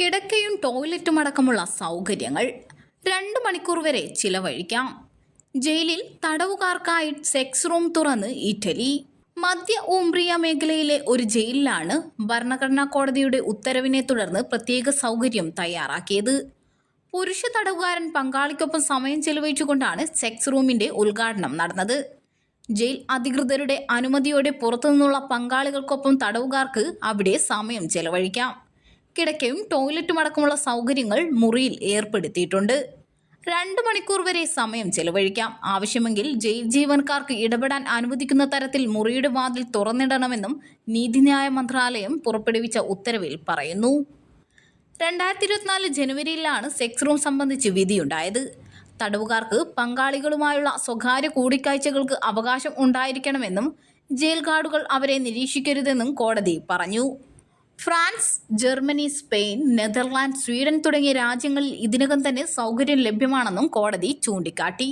കിടക്കയും ടോയ്ലറ്റും അടക്കമുള്ള സൗകര്യങ്ങൾ രണ്ട് മണിക്കൂർ വരെ ചിലവഴിക്കാം. ജയിലിൽ തടവുകാർക്കായി സെക്സ് റൂം തുറന്ന് ഇറ്റലി. മധ്യ ഊംബ്രിയ മേഖലയിലെ ഒരു ജയിലിലാണ് ഭരണഘടനാ കോടതിയുടെ ഉത്തരവിനെ തുടർന്ന് പ്രത്യേക സൗകര്യം തയ്യാറാക്കിയത്. പുരുഷ തടവുകാരൻ പങ്കാളിക്കൊപ്പം സമയം ചെലവഴിച്ചുകൊണ്ടാണ് സെക്സ് റൂമിന്റെ ഉദ്ഘാടനം നടന്നത്. ജയിൽ അധികൃതരുടെ അനുമതിയോടെ പുറത്തുനിന്നുള്ള പങ്കാളികൾക്കൊപ്പം തടവുകാർക്ക് അവിടെ സമയം ചെലവഴിക്കാം. കിടക്കയും ടോയ്ലറ്റും അടക്കമുള്ള സൗകര്യങ്ങൾ മുറിയിൽ ഏർപ്പെടുത്തിയിട്ടുണ്ട്. രണ്ട് മണിക്കൂർ വരെ സമയം ചെലവഴിക്കാം. ആവശ്യമെങ്കിൽ ജയിൽ ജീവനക്കാർക്ക് ഇടപെടാൻ അനുവദിക്കുന്ന തരത്തിൽ മുറിയുടെ വാതിൽ തുറന്നിടണമെന്നും നീതിന്യായ മന്ത്രാലയം പുറപ്പെടുവിച്ച ഉത്തരവിൽ പറയുന്നു. രണ്ടായിരത്തി ഇരുപത്തിനാല് ജനുവരിയിലാണ് സെക്സ് റൂം സംബന്ധിച്ച് വിധിയുണ്ടായത്. തടവുകാർക്ക് പങ്കാളികളുമായുള്ള സ്വകാര്യ കൂടിക്കാഴ്ചകൾക്ക് അവകാശം ഉണ്ടായിരിക്കണമെന്നും ജയിൽ ഗാർഡുകൾ അവരെ നിരീക്ഷിക്കരുതെന്നും കോടതി പറഞ്ഞു. France Germany Spain Netherland Sweden തുടങ്ങിയ രാജ്യങ്ങളിൽ ഇതിനകം തന്നെ സൗകര്യം ലഭ്യമാണെന്നും കോടതി ചൂണ്ടിക്കാട്ടി.